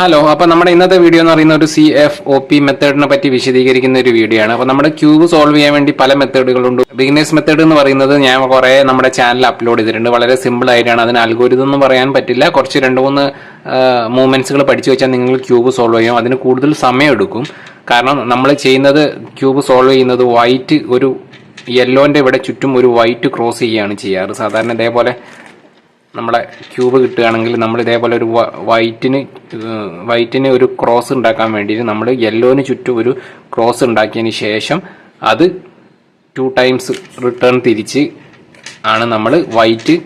Hello അപ്പൊ നമ്മുടെ ഇന്നത്തെ വീഡിയോ എന്ന് പറയുന്ന ഒരു സി എഫ് ഒ പി മെത്തേഡിനെ പറ്റി വിശദീകരിക്കുന്ന ഒരു വീഡിയോ ആണ്. അപ്പൊ നമ്മുടെ ക്യൂബ് സോൾവ് ചെയ്യാൻ വേണ്ടി പല മെത്തേഡുകളുണ്ട് ബിഗിനേഴ്സ് മെത്തേഡ് എന്ന് പറയുന്നത് ഞാൻ കുറെ നമ്മുടെ ചാനൽ അപ്ലോഡ് ചെയ്തിട്ടുണ്ട്. വളരെ സിമ്പിൾ ആയിട്ടാണ്. അതിന് അൽഗോരിതം എന്ന് പറയാൻ പറ്റില്ല. കുറച്ച് രണ്ട് മൂന്ന് മൂവ്മെന്റ്സുകൾ പഠിച്ചു വെച്ചാൽ നിങ്ങൾ ക്യൂബ് സോൾവ് ചെയ്യും. അതിന് കൂടുതൽ സമയം എടുക്കും. കാരണം നമ്മൾ ചെയ്യുന്നത് ക്യൂബ് സോൾവ് ചെയ്യുന്നത് വൈറ്റ് ഒരു യെല്ലോന്റെ ഇവിടെ ചുറ്റും ഒരു വൈറ്റ് ക്രോസ് ചെയ്യുകയാണ് ചെയ്യാറ്. സാധാരണ ഇതേപോലെ നമ്മളെ ക്യൂബ് കിട്ടുകയാണെങ്കിൽ നമ്മൾ ഇതേപോലെ ഒരു വൈറ്റിന് വൈറ്റിന് ഒരു ക്രോസ് ഉണ്ടാക്കാൻ വേണ്ടിയിട്ട് നമ്മൾ യെല്ലോന് ചുറ്റും ഒരു ക്രോസ് ഉണ്ടാക്കിയതിന് ശേഷം അത് ടു ടൈംസ് റിട്ടേൺ തിരിച്ച് ആണ് നമ്മൾ വൈറ്റ്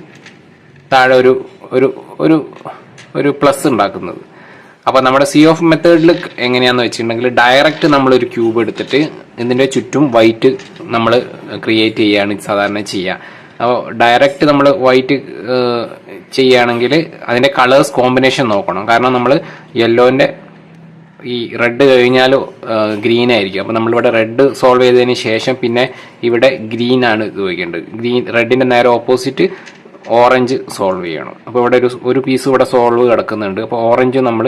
താഴെ ഒരു ഒരു ഒരു ഒരു പ്ലസ് ഉണ്ടാക്കുന്നത്. അപ്പോൾ നമ്മുടെ സി ഓഫ് മെത്തേഡിൽ എങ്ങനെയാണെന്ന് വെച്ചിട്ടുണ്ടെങ്കിൽ ഡയറക്റ്റ് നമ്മളൊരു ക്യൂബ് എടുത്തിട്ട് ഇതിന്റെ ചുറ്റും വൈറ്റ് നമ്മൾ ക്രിയേറ്റ് ചെയ്യുകയാണ് സാധാരണ ചെയ്യുക. അപ്പോൾ ഡയറക്റ്റ് നമ്മൾ വൈറ്റ് ചെയ്യുകയാണെങ്കിൽ അതിന്റെ കളേഴ്സ് കോമ്പിനേഷൻ നോക്കണം. കാരണം നമ്മൾ യെല്ലോന്റെ ഈ റെഡ് കഴിഞ്ഞാൽ ഗ്രീൻ ആയിരിക്കും. അപ്പോൾ നമ്മളിവിടെ റെഡ് സോൾവ് ചെയ്തതിന് ശേഷം പിന്നെ ഇവിടെ ഗ്രീൻ ആണ് ഉപയോഗിക്കേണ്ടത്. ഗ്രീൻ റെഡിന്റെ നേരെ ഓപ്പോസിറ്റ് ഓറഞ്ച് സോൾവ് ചെയ്യണം. അപ്പോൾ ഇവിടെ ഒരു ഒരു പീസ് ഇവിടെ സോൾവ് കിടക്കുന്നുണ്ട്. അപ്പോൾ ഓറഞ്ച് നമ്മൾ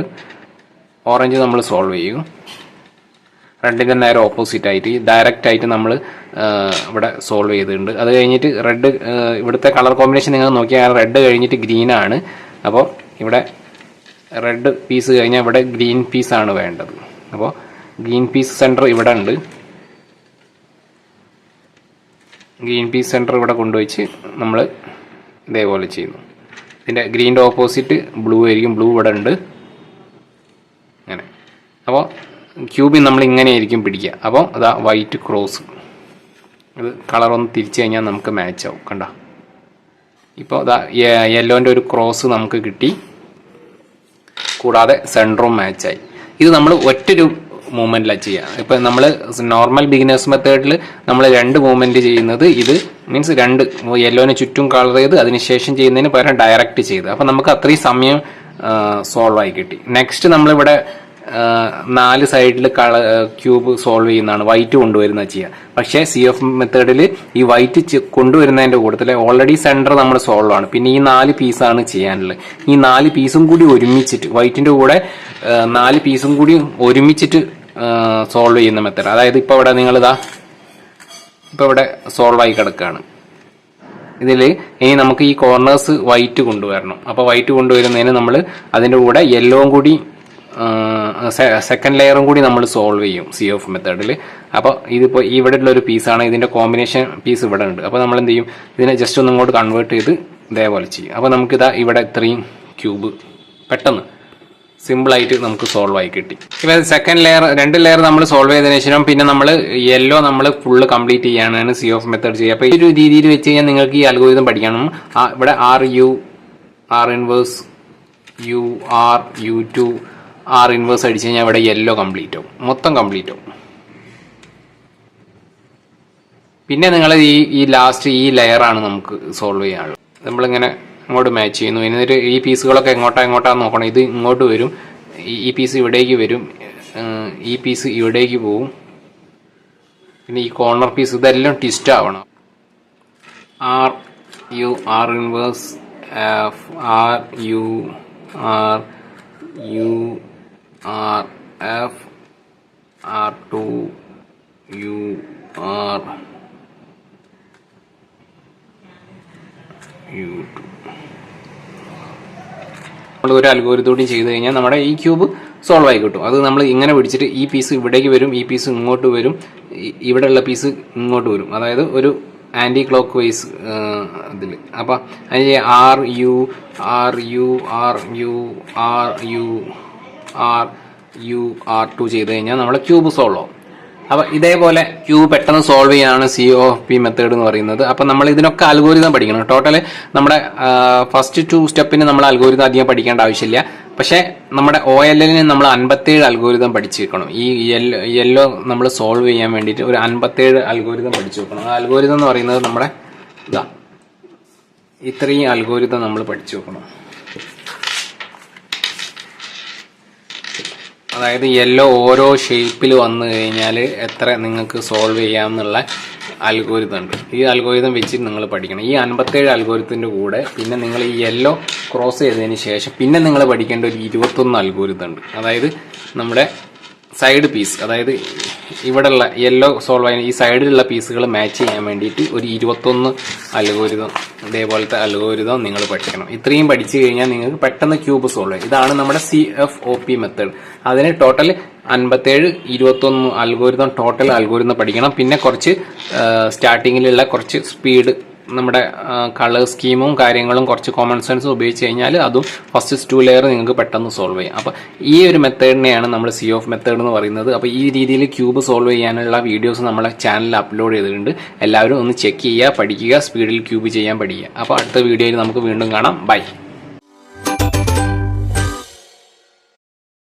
ഓറഞ്ച് നമ്മൾ സോൾവ് ചെയ്യും. റെഡിന്റെ നേരെ ഓപ്പോസിറ്റ് ആയിട്ട് ഡയറക്റ്റ് ആയിട്ട് നമ്മൾ ഇവിടെ സോൾവ് ചെയ്തിട്ടുണ്ട്. അത് കഴിഞ്ഞിട്ട് റെഡ് ഇവിടുത്തെ കളർ കോമ്പിനേഷൻ നിങ്ങൾ നോക്കിയാൽ റെഡ് കഴിഞ്ഞിട്ട് ഗ്രീൻ ആണ്. അപ്പോൾ ഇവിടെ റെഡ് പീസ് കഴിഞ്ഞാൽ ഇവിടെ ഗ്രീൻ പീസ് ആണ് വേണ്ടത്. അപ്പോൾ ഗ്രീൻ പീസ് സെന്റർ ഇവിടെ ഉണ്ട്. ഗ്രീൻ പീസ് സെന്റർ ഇവിടെ കൊണ്ടുവച്ച് നമ്മൾ ഇതേപോലെ ചെയ്യുന്നു. ഇതിന്റെ ഗ്രീന്റെ ഓപ്പോസിറ്റ് ബ്ലൂ ആയിരിക്കും ബ്ലൂ ഇവിടെ ഉണ്ട് അങ്ങനെ അപ്പോൾ ക്യൂബിൽ നമ്മൾ ഇങ്ങനെ ആയിരിക്കും പിടിക്കുക. അപ്പോൾ അതാ വൈറ്റ് ക്രോസ് ഇത് കളർ ഒന്ന് തിരിച്ചു കഴിഞ്ഞാൽ നമുക്ക് മാച്ച് ആവും. കണ്ട? ഇപ്പോൾ അതാ യെല്ലോന്റെ ഒരു ക്രോസ് നമുക്ക് കിട്ടി. കൂടാതെ സെന്ററും മാച്ചായി ഇത് നമ്മൾ ഒറ്റൊരു മൂവ്മെന്റിലാണ് ചെയ്യുക. ഇപ്പം നമ്മൾ നോർമൽ ബിഗിനേഴ്സ് മെത്തേഡിൽ നമ്മൾ രണ്ട് മൂവ്മെന്റ് ചെയ്യുന്നത് ഇത് മീൻസ് രണ്ട് യെല്ലോനെ ചുറ്റും കളർ ചെയ്ത് അതിനുശേഷം ചെയ്യുന്നതിന് പകരം ഡയറക്റ്റ് ചെയ്ത്. അപ്പം നമുക്ക് അത്രയും സമയം സോൾവ് ആയി കിട്ടി. നെക്സ്റ്റ് നമ്മളിവിടെ നാല് സൈഡിൽ കള ക്യൂബ് സോൾവ് ചെയ്യുന്നതാണ്. വൈറ്റ് കൊണ്ടുവരുന്ന ചെയ്യുക പക്ഷേ സി എഫ് മെത്തേഡിൽ ഈ വൈറ്റ് കൊണ്ടുവരുന്നതിന്റെ കൂട്ടത്തിൽ ഓൾറെഡി സെന്റർ നമ്മൾ സോൾവ് ആണ്. പിന്നെ ഈ നാല് പീസാണ് ചെയ്യാനുള്ളത്. ഈ നാല് പീസും കൂടി ഒരുമിച്ചിട്ട് വൈറ്റിന്റെ കൂടെ നാല് പീസും കൂടി ഒരുമിച്ചിട്ട് സോൾവ് ചെയ്യുന്ന മെത്തേഡ് അതായത് ഇപ്പോൾ ഇവിടെ നിങ്ങളിതാ ഇപ്പോൾ ഇവിടെ സോൾവ് ആയി കിടക്കുകയാണ് ഇതിൽ ഇനി നമുക്ക് ഈ കോർണേഴ്സ് വൈറ്റ് കൊണ്ടുവരണം. അപ്പോൾ വൈറ്റ് കൊണ്ടുവരുന്നതിന് നമ്മൾ അതിന്റെ കൂടെ യെല്ലോവും കൂടി സെക്കൻഡ് ലെയറും കൂടി നമ്മൾ സോൾവ് ചെയ്യും സി ഓഫ് മെത്തേഡിൽ അപ്പോൾ ഇതിപ്പോൾ ഇവിടെ ഉള്ള ഒരു പീസാണ് ഇതിന്റെ കോമ്പിനേഷൻ പീസ് ഇവിടെ ഉണ്ട്. അപ്പോൾ നമ്മൾ എന്ത് ചെയ്യും? ഇതിനെ ജസ്റ്റ് ഒന്നും ഇങ്ങോട്ട് കൺവേർട്ട് ചെയ്ത് ഇതേപോലെ ചെയ്യും. അപ്പോൾ നമുക്കിതാ ഇവിടെ ഇത്രയും ക്യൂബ് പെട്ടെന്ന് സിമ്പിളായിട്ട് നമുക്ക് സോൾവ് ആയി കിട്ടി. ഇപ്പം സെക്കൻഡ് ലെയർ രണ്ട് ലെയർ നമ്മൾ സോൾവ് ചെയ്തതിനു ശേഷം പിന്നെ നമ്മൾ യെല്ലോ നമ്മൾ ഫുള്ള് കംപ്ലീറ്റ് ചെയ്യാനാണ് സി ഓഫ് മെത്തേഡ് ചെയ്യുക. അപ്പോൾ ഈ ഒരു രീതിയിൽ വെച്ച് കഴിഞ്ഞാൽ നിങ്ങൾക്ക് ഈ അൽഗോരിതം പഠിക്കണം ഇവിടെ R U R inverse U R U two R inverse അടിച്ചു കഴിഞ്ഞാൽ ഇവിടെ യെല്ലോ കംപ്ലീറ്റ് ആവും. മൊത്തം കംപ്ലീറ്റ് ആവും. പിന്നെ നിങ്ങൾ ഈ ഈ ലാസ്റ്റ് ഈ ലെയറാണ് നമുക്ക് സോൾവ് ചെയ്യാനുള്ളത്. നമ്മളിങ്ങനെ അങ്ങോട്ട് മാച്ച് ചെയ്യുന്നു. എന്നിട്ട് ഈ പീസുകളൊക്കെ എങ്ങോട്ടാ എങ്ങോട്ടാന്ന് നോക്കണം. ഇത് ഇങ്ങോട്ട് വരും. ഈ പീസ് ഇവിടേക്ക് വരും. ഈ പീസ് ഇവിടേക്ക് പോവും. പിന്നെ ഈ കോർണർ പീസ് ഇതെല്ലാം ട്വിസ്റ്റ് ആവണം. R U R inverse F R U R U R F R two U R U two നമ്മൾ ഒരു അൽഗോരിതോടി ചെയ്തു കഴിഞ്ഞാൽ നമ്മുടെ ഈ ക്യൂബ് സോൾവ് ആയി കിട്ടും. അത് നമ്മൾ ഇങ്ങനെ പിടിച്ചിട്ട് ഈ പീസ് ഇവിടേക്ക് വരും ഈ പീസ് ഇങ്ങോട്ട് വരും ഇവിടെ ഇവിടെയുള്ള പീസ് ഇങ്ങോട്ട് വരും. അതായത് ഒരു ആന്റി ക്ലോക്ക് വൈസ് ഇതിൽ അപ്പം അതിന് R U R U R U R U R U R two ചെയ്ത് കഴിഞ്ഞാൽ നമ്മുടെ ക്യൂബ് സോൾവ് ആവും. അപ്പൊ ഇതേപോലെ ക്യൂബ് പെട്ടെന്ന് സോൾവ് ചെയ്യാനാണ് സി ഒ പി മെത്തേഡ് എന്ന് പറയുന്നത്. അപ്പൊ നമ്മൾ ഇതിനൊക്കെ അൽഗോരിതം പഠിക്കണം. ടോട്ടൽ നമ്മുടെ ഫസ്റ്റ് ടു സ്റ്റെപ്പിന് നമ്മൾ അൽഗോരിതം അധികം പഠിക്കേണ്ട ആവശ്യമില്ല. പക്ഷേ നമ്മുടെ ഒ എൽ എല്ലിന് നമ്മൾ അൻപത്തേഴ് അൽഗോരിതം പഠിച്ചു വെക്കണം ഈ യെല്ലോ യെല്ലോ നമ്മൾ സോൾവ് ചെയ്യാൻ വേണ്ടിയിട്ട് ഒരു അൻപത്തേഴ് അൽഗോരിതം പഠിച്ചു വെക്കണം. ആ അൽഗോരിതം എന്ന് പറയുന്നത് നമ്മുടെ ഇതാ ഇത്രയും അൽഗോരിതം നമ്മൾ പഠിച്ചു വെക്കണം. അതായത് യെല്ലോ ഓരോ ഷേപ്പിൽ വന്നു കഴിഞ്ഞാൽ എത്ര നിങ്ങൾക്ക് സോൾവ് ചെയ്യാമെന്നുള്ള അൽഗോരിതം ഉണ്ട്. ഈ അൽഗോരിതം വെച്ച് നിങ്ങൾ പഠിക്കണം. ഈ അൻപത്തേഴ് അൽഗോരിതത്തിന്റെ കൂടെ പിന്നെ നിങ്ങൾ ഈ യെല്ലോ ക്രോസ് ചെയ്തതിന് ശേഷം പിന്നെ നിങ്ങൾ പഠിക്കേണ്ട ഒരു ഇരുപത്തൊന്ന് അൽഗോരിതം ഉണ്ട്. അതായത് നമ്മുടെ സൈഡ് പീസ് അതായത് ഇവിടെയുള്ള യെല്ലോ സോൾവ് ചെയ്യുന്ന ഈ സൈഡിലുള്ള പീസുകൾ മാച്ച് ചെയ്യാൻ വേണ്ടിയിട്ട് ഒരു ഇരുപത്തൊന്ന് അൽഗോരിതം ഇതേപോലത്തെ അൽഗോരിതം നിങ്ങൾ പഠിക്കണം. ഇത്രയും പഠിച്ചു കഴിഞ്ഞാൽ നിങ്ങൾക്ക് പെട്ടെന്ന് ക്യൂബ് സോൾവ് ചെയ്യും. ഇതാണ് നമ്മുടെ C F O P method അതിന് ടോട്ടൽ അൻപത്തേഴ് ഇരുപത്തൊന്ന് അൽഗോരിതം ടോട്ടൽ അൽഗോരിതം പഠിക്കണം. പിന്നെ കുറച്ച് സ്റ്റാർട്ടിങ്ങിലുള്ള കുറച്ച് സ്പീഡ് നമ്മുടെ കളർ സ്കീമും കാര്യങ്ങളും കുറച്ച് കോമൺ സെൻസും ഉപയോഗിച്ച് കഴിഞ്ഞാൽ അതും ഫസ്റ്റ് ടു ലെയർ നിങ്ങൾക്ക് പെട്ടെന്ന് സോൾവ് ചെയ്യാം. അപ്പോൾ ഈ ഒരു മെത്തേഡിനെയാണ് നമ്മൾ സി ഓഫ് മെത്തേഡ് എന്ന് പറയുന്നത്. അപ്പോൾ ഈ രീതിയിൽ ക്യൂബ് സോൾവ് ചെയ്യാനുള്ള വീഡിയോസ് നമ്മളെ ചാനലിൽ അപ്ലോഡ് ചെയ്തിട്ടുണ്ട്. എല്ലാവരും ഒന്ന് ചെക്ക് ചെയ്യുക പഠിക്കുക സ്പീഡിൽ ക്യൂബ് ചെയ്യാൻ പഠിക്കുക. അപ്പോൾ അടുത്ത വീഡിയോയിൽ നമുക്ക് വീണ്ടും കാണാം. ബൈ